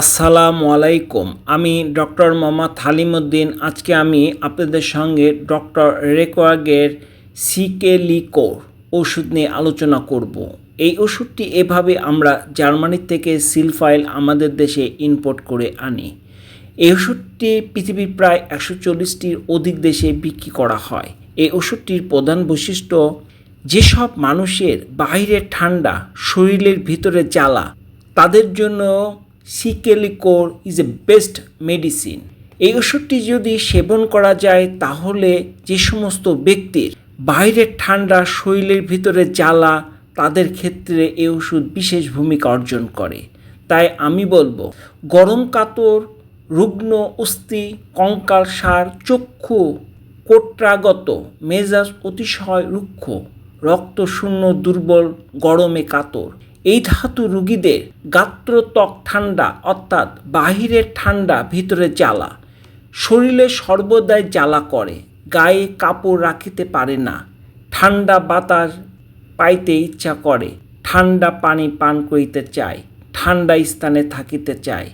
আসসালামু আলাইকুম। আমি ডক্টর মোহাম্মদ হালিমুদ্দিন। আজকে আমি আপনাদের সঙ্গে ডক্টর রেকোয়াগের সিকেলিকোর ওষুধ নিয়ে আলোচনা করব। এই ওষুধটি এভাবে আমরা জার্মানি থেকে সিলফাইল আমাদের দেশে ইম্পোর্ট করে আনি। এই ওষুধটি পৃথিবীর প্রায় একশো চল্লিশটির অধিক দেশে বিক্রি করা হয়। এই ওষুধটির প্রধান বৈশিষ্ট্য, যেসব মানুষের বাইরে ঠান্ডা, শরীরের ভিতরে জ্বালা, তাদের জন্য সিকেলিকোর ইজ এ বেস্ট মেডিসিন এই ওষুধটি যদি সেবন করা যায়, তাহলে যে সমস্ত ব্যক্তির বাইরের ঠান্ডা শরীরের ভিতরে জ্বালা, তাদের ক্ষেত্রে এই ওষুধ বিশেষ ভূমিকা অর্জন করে। তাই আমি বলব, গরম কাতর, রুগ্ন, অস্থি, কঙ্কাল সার, চক্ষু কোট্রাগত, মেজাজ অতিশয় রুক্ষ রক্তশূন্য দুর্বল, গরমে কাতর। এই ধাতু রুগীদের গাত্র ত্বক ঠান্ডা অর্থাৎ বাহিরের ঠান্ডা ভিতরে জ্বালা। শরীরে সর্বদাই জ্বালা করে, গায়ে কাপড় রাখিতে পারে না। ঠান্ডা বাতাস পাইতে ইচ্ছা করে ঠান্ডা পানি পান করিতে চায় ঠান্ডা স্থানে থাকিতে চায়।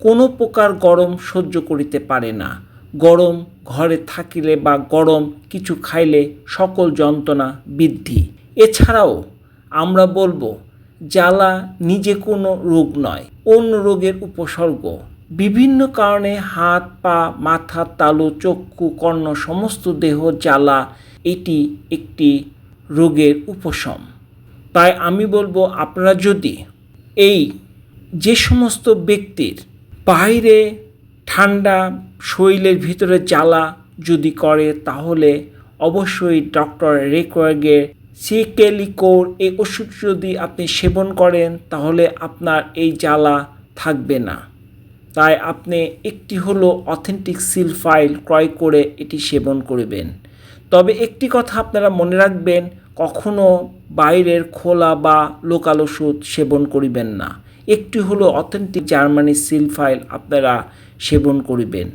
কোনো প্রকার গরম সহ্য করিতে পারে না। গরম ঘরে থাকিলে বা গরম কিছু খাইলে সকল যন্ত্রণা বৃদ্ধি। এছাড়াও আমরা বলব জ্বালা নিজে কোনো রোগ নয়, অন্য রোগের উপসর্গ। বিভিন্ন কারণে হাত, পা, মাথা, তালু, চক্ষু, কর্ণ, সমস্ত দেহ জ্বালা, এটি একটি রোগের উপশম। তাই আমি বলব, আপনারা যদি এই যে সমস্ত ব্যক্তির বাইরে ঠান্ডা শরীরের ভিতরে জ্বালা যদি করে, তাহলে অবশ্যই ডক্টর রেকোয়ার্গের সিকেলিকোর এই ওষুধ যদি আপনি সেবন করেন, তাহলে আপনার এই জ্বালা থাকবে না। তাই আপনি একটি হলো অথেন্টিক সিল ফাইল ক্রয় করে এটি সেবন করবেন। তবে একটি কথা আপনারা মনে রাখবেন, কখনো বাইরের খোলা বা লোকাল ওষুধ সেবন করিবেন না। একটি হলো অথেন্টিক জার্মানি সিল ফাইল আপনারা সেবন করিবেন।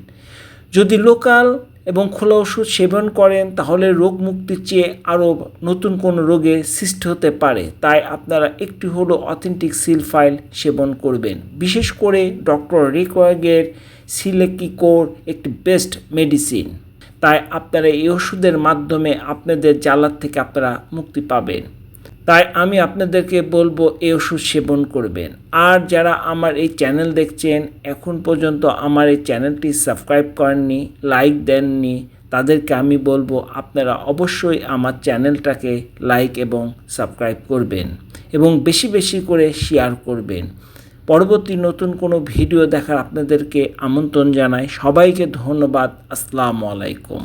যদি লোকাল এবং খোলা ওষুধ সেবন করেন, তাহলে রোগ মুক্তির চেয়ে আরও নতুন কোনো রোগে সৃষ্টি হতে পারে। তাই আপনারা একটি হলো অথেন্টিক সিল ফাইল সেবন করবেন। বিশেষ করে ডক্টর রিকোয়াগের সিলেকিকোর একটি বেস্ট মেডিসিন। তাই আপনারা এই ওষুধের মাধ্যমে আপনাদের জ্বালার থেকে আপনারা মুক্তি পাবেন। তাই আমি আপনাদেরকে বলব এই ওষুধ সেবন করবেন। আর যারা আমার এই চ্যানেল দেখছেন, এখন পর্যন্ত আমার এই চ্যানেলটি সাবস্ক্রাইব করেননি, লাইক দেননি, তাদেরকে আমি বলব আপনারা অবশ্যই আমার চ্যানেলটাকে লাইক এবং সাবস্ক্রাইব করবেন এবং বেশি বেশি করে শেয়ার করবেন। পরবর্তী নতুন কোনো ভিডিও দেখার আপনাদেরকে আমন্ত্রণ জানাই। সবাইকে ধন্যবাদ। আসসালামু আলাইকুম।